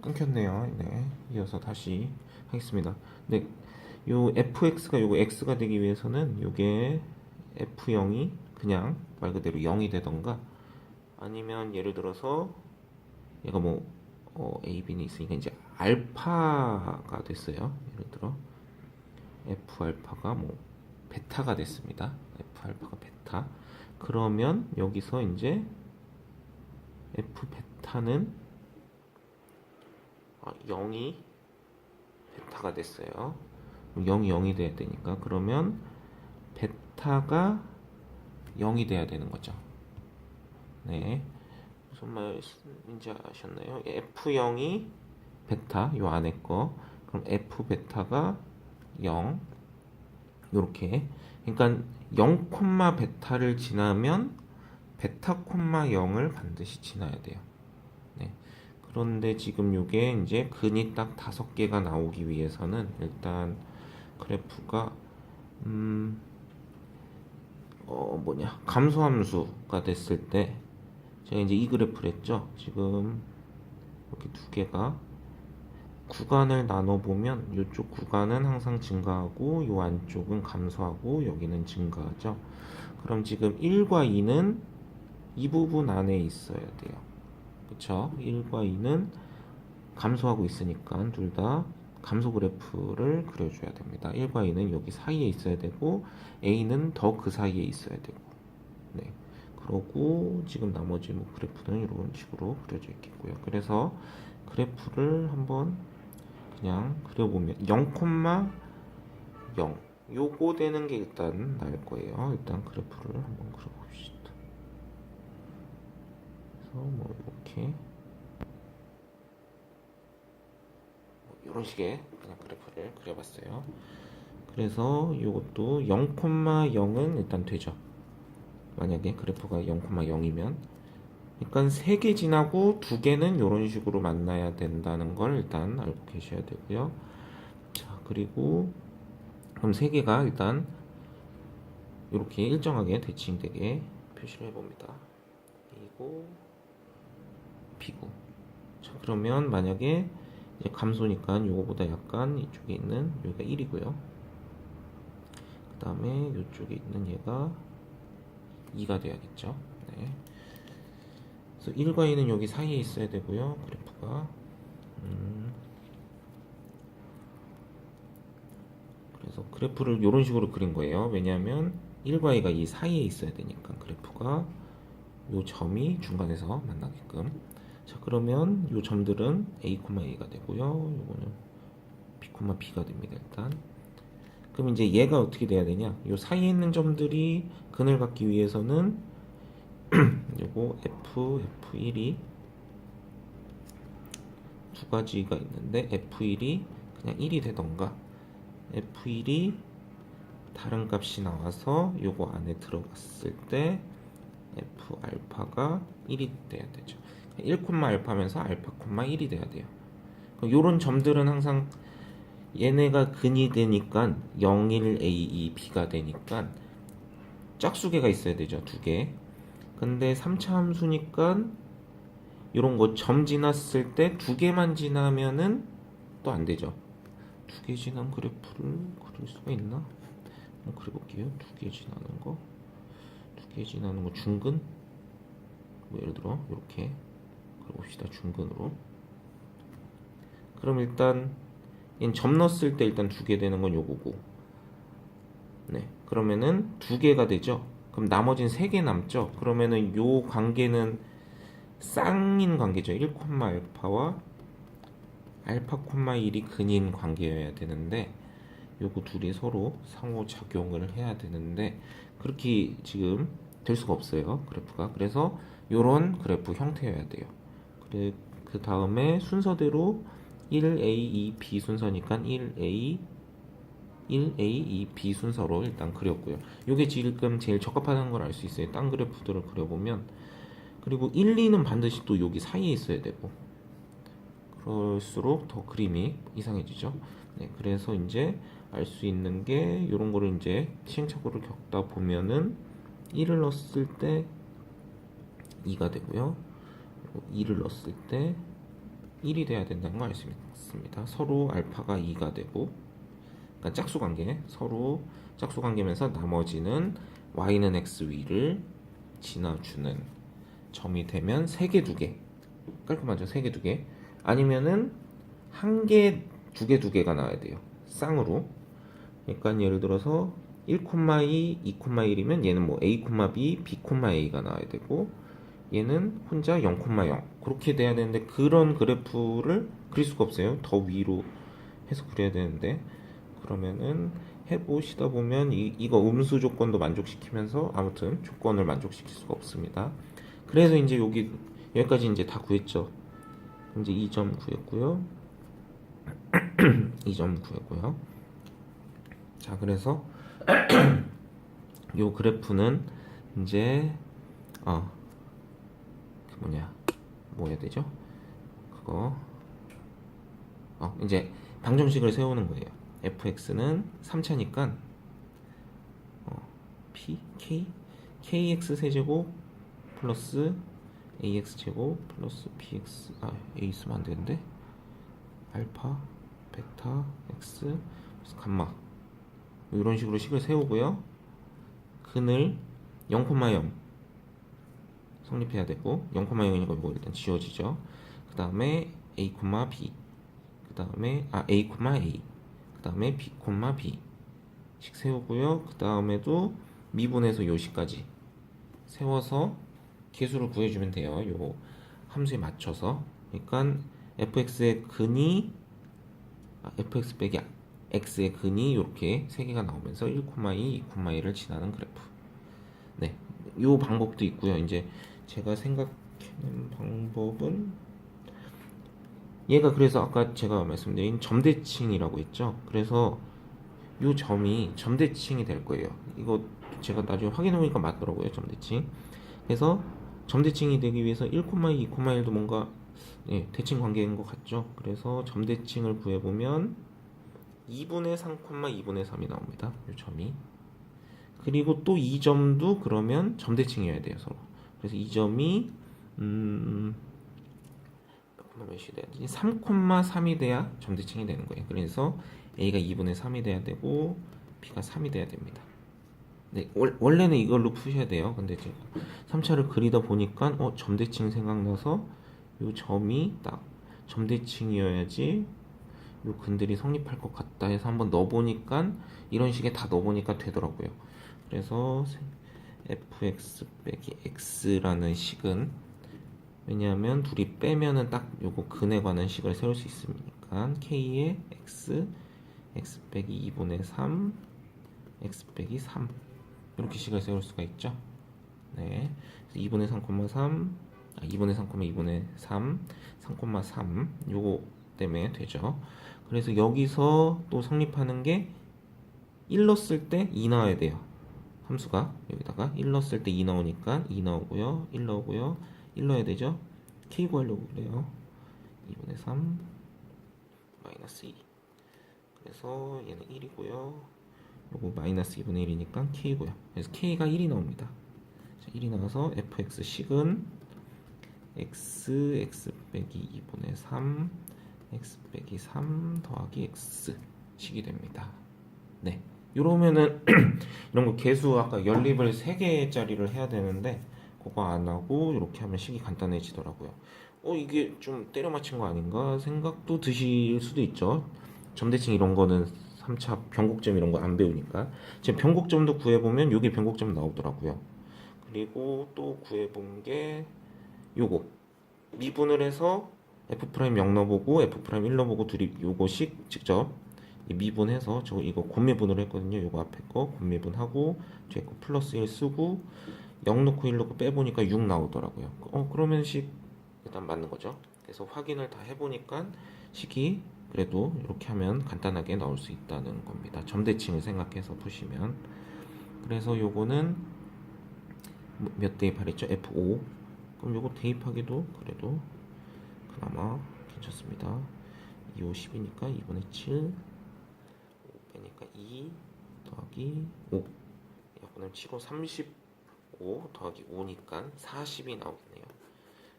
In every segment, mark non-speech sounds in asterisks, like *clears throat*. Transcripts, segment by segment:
끊겼네요. 네, 이어서 다시 하겠습니다. 네, 요 fx가 요거 x가 되기 위해서는 요게 f0이 그냥 말 그대로 0이 되던가 아니면 예를 들어서 얘가 뭐 어, a, b는 있으니까 이제 알파가 됐어요. 예를 들어 f 알파가 뭐 베타가 됐습니다. f 알파가 베타. 그러면 여기서 이제 f 베타는 아, 0이 베타가 됐어요. 0이 0이 돼야 되니까 그러면 베타가 0이 돼야 되는 거죠. 네. 무슨 말인지 아셨나요? F0이 베타 요 안에 거 그럼 F 베타가 0 요렇게 그러니까 0, 베타를 지나면 베타, 0을 반드시 지나야 돼요. 네. 그런데 지금 요게 이제 근이 딱 다섯 개가 나오기 위해서는 일단 그래프가 음, 어 뭐냐 감소함수가 됐을 때 제가 이제 이 그래프를 했죠. 지금 이렇게 두 개가 구간을 나눠 보면 이쪽 구간은 항상 증가하고 이 안쪽은 감소하고 여기는 증가하죠. 그럼 지금 1과 2는 이 부분 안에 있어야 돼요. 그쵸? 1과 2는 감소하고 있으니까 둘 다 감소 그래프를 그려줘야 됩니다. 1과 2는 여기 사이에 있어야 되고 A는 더 그 사이에 있어야 되고 네. 그러고 지금 나머지 뭐 그래프는 이런 식으로 그려져 있겠고요. 그래서 그래프를 한번 그냥 그려보면 0,0 요거 되는 게 일단 나을 거예요. 일단 그래프를 한번 그려봅시다. 그래서 뭐 이렇게 이런 식의 그냥 그래프를 그려봤어요. 그래서 이것도 0,0은 일단 되죠. 만약에 그래프가 0,0이면 그러니까 3개 지나고 2개는 이런 식으로 만나야 된다는 걸 일단 알고 계셔야 되고요. 자, 그리고 그럼 3개가 일단 이렇게 일정하게 대칭되게 표시를 해봅니다. A고 B고 자, 그러면 만약에 이제 감소니까 요거보다 약간 이쪽에 있는 여기가 1이고요. 그 다음에 이쪽에 있는 얘가 2가 돼야겠죠. 네. 그래서 1과 2는 여기 사이에 있어야 되고요. 그래프가 음. 그래서 그래프를 이런 식으로 그린 거예요. 왜냐하면 1과 2가 이 사이에 있어야 되니까 그래프가 요 점이 중간에서 만나게끔 자 그러면 요 점들은 A, A가 되고요. 요거는 B, B가 됩니다. 일단 그럼 이제 얘가 어떻게 돼야 되냐? 요 사이에 있는 점들이 근을 갖기 위해서는 *clears throat* 요거 F, F1이 두 가지가 있는데 F1이 그냥 1이 되던가 F1이 다른 값이 나와서 요거 안에 들어갔을 때 F 알파가 1이 돼야 되죠. 1, 알파면서 알파, 1이 돼야 돼요. 요런 점들은 항상 얘네가 근이 되니까 0, 1, A, 2, B가 되니까 짝수개가 있어야 되죠. 두 개. 근데 3차 함수니까 이런 거 점 지났을 때 두 개만 지나면은 또 안 되죠. 두 개 지난 그래프를 그릴 수가 있나? 한번 그려볼게요. 두 개 지나는 거. 두 개 지나는 거 중근? 뭐 예를 들어 이렇게 그려봅시다. 중근으로. 그럼 일단 점 넣었을 때 일단 두 개 되는 건 요거고. 네. 그러면은 두 개가 되죠. 그럼 나머지는 세개 남죠. 그러면은 요 관계는 쌍인 관계죠. 1, 알파와 알파, 1이 근인 관계여야 되는데 요거 둘이 서로 상호작용을 해야 되는데 그렇게 지금 될 수가 없어요. 그래프가. 그래서 요런 그래프 형태여야 돼요. 그래 그 다음에 순서대로 1A, 2B 순서니까 1A 1A, 2B 순서로 일단 그렸고요. 이게 지금 제일 적합하다는 걸 알 수 있어요. 딴 그래프들을 그려보면 그리고 1, 2는 반드시 또 여기 사이에 있어야 되고 그럴수록 더 그림이 이상해지죠. 네, 그래서 이제 알 수 있는 게 이런 거를 이제 시행착오를 겪다 보면은 1을 넣었을 때 2가 되고요. 2를 넣었을 때 1이 돼야 된다는 걸알수 있습니다. 서로 알파가 2가 되고 그러니까 짝수 관계 서로 짝수 관계면서 나머지는 y는 x 위를 지나주는 점이 되면 3개, 2개 깔끔하죠? 3개, 2개 아니면은 한 개, 두 개, 두 개가 나와야 돼요. 쌍으로 그러니까 예를 들어서 1, 2, 2,1이면 얘는 뭐 a, b, b, a가 나와야 되고 얘는 혼자 0,0 그렇게 돼야 되는데 그런 그래프를 그릴 수가 없어요. 더 위로 해서 그려야 되는데 그러면은 해보시다 보면 이, 이거 음수 조건도 만족시키면서 아무튼 조건을 만족시킬 수가 없습니다. 그래서 이제 여기 여기까지 이제 다 구했죠. 이제 2점 구했고요. *clears throat* 2점 구했고요. 자, 그래서 *clears throat* 요 그래프는 이제 어, 그 뭐냐 뭐 해야 되죠? 그거 어 이제 방정식을 세우는 거예요. fx는 3차니까 어, p k kx 세제곱 플러스 ax 제곱 플러스 bx 아 a 쓰면 안 되는데 알파 베타 x 감마 이런 식으로 식을 세우고요. 근을 0,0 성립해야 되고 0,0이니까 이거 일단 지워지죠. 그 다음에 a, b 그 다음에 아 a, a 그 다음에 b, b 식 세우고요. 그 다음에도 미분에서 요식까지 세워서 개수를 구해주면 돼요. 요 함수에 맞춰서 그러니까 fx의 근이 아, fx 빼기 x의 근이 이렇게 세 개가 나오면서 1,2, 2,2를 지나는 그래프. 네, 요 방법도 있고요. 이제 제가 생각하는 방법은 얘가 그래서 아까 제가 말씀드린 점대칭이라고 했죠. 그래서 요 점이 점대칭이 될 거예요. 이거 제가 나중에 확인해 보니까 맞더라고요. 점대칭. 그래서 점대칭이 되기 위해서 1,2, 2,1도 뭔가 예, 대칭 관계인 것 같죠. 그래서 점대칭을 구해 보면 2분의 3, 2분의 3이 나옵니다. 이 점이. 그리고 또 이 점도 그러면 점대칭이어야 돼요, 서로. 그래서 이 점이 음, 몇이 돼야 되지? 3,3이 돼야 점대칭이 되는 거예요. 그래서 a가 2분의 3이 돼야 되고 b가 3이 돼야 됩니다. 네, 월, 원래는 이걸로 푸셔야 돼요. 근데 제가 3차를 그리다 보니까 어, 점대칭 생각나서 이 점이 딱 점대칭이어야지 요 근들이 성립할 것 같다 해서 한번 넣어보니까 이런 식의 다 넣어보니까 되더라고요. 그래서 fx 빼기 x라는 식은 왜냐하면 둘이 빼면은 딱 요거 근에 관한 식을 세울 수 있으니까 k의 x x 빼기 2분의 3 x 빼기 3 이렇게 식을 세울 수가 있죠. 네, 2분의 3,3 아, 2분의 3, 2분의 3 3,3 요거 때문에 되죠. 그래서 여기서 또 성립하는 게1 넣었을 때2 나와야 돼요. 함수가 여기다가 1 넣었을 때 2 나오니까 2 나오고요. 1 나오고요. 1 넣어야 되죠. k 구하려고 그래요. 2분의 3 마이너스 2 그래서 얘는 1이고요. 요거 마이너스 2분의 1이니까 k고요. 그래서 k가 1이 나옵니다. 자, 1이 나와서 fx식은 x x 빼기 2분의 3 x 빼기 3 더하기 x 식이 됩니다. 네. 이러면은 *clears throat* 이런 거 개수 아까 연립을 3개짜리를 해야 되는데 그거 안 하고 이렇게 하면 식이 간단해지더라고요. 어 이게 좀 때려 맞힌 거 아닌가 생각도 드실 수도 있죠. 점대칭 이런 거는 3차 변곡점 이런 거 안 배우니까 지금 변곡점도 구해보면 여기 변곡점 나오더라고요. 그리고 또 구해본 게 요거 미분을 해서 f 프라임 0 넣어보고 f 프라임 1 넣어보고 둘이 요거씩 직접 이 미분해서 저 이거 곱미분으로 했거든요. 요거 앞에 거 곱미분하고 뒤에 거 플러스 1 쓰고 0 넣고 1 넣고 빼보니까 6 나오더라고요. 어 그러면 식 일단 맞는 거죠. 그래서 확인을 다 해보니까 식이 그래도 이렇게 하면 간단하게 나올 수 있다는 겁니다. 점대칭을 생각해서 푸시면 그래서 요거는 뭐몇 대입하랬죠? F5 그럼 요거 대입하기도 그래도 그나마 괜찮습니다. 2, 5, 10이니까 2분의 7 5 빼니까 2 더하기 5 이거는 7, 5, 35 더하기 5니까 40이 나오겠네요.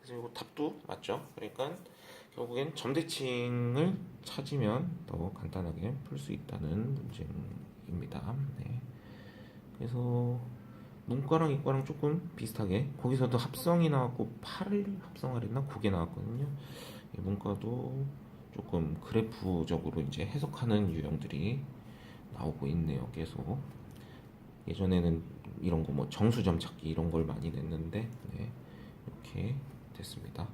그래서 이거 답도 맞죠? 그러니까 결국엔 점대칭을 찾으면 더 간단하게 풀 수 있다는 문제입니다. 네. 그래서 문과랑 이과랑 조금 비슷하게 거기서도 합성이 나왔고 8을 합성하랬나 그게 나왔거든요. 이 문과도 조금 그래프적으로 이제 해석하는 유형들이 나오고 있네요. 계속 예전에는 이런 거 뭐 정수점 찾기 이런 걸 많이 냈는데 네, 이렇게 됐습니다.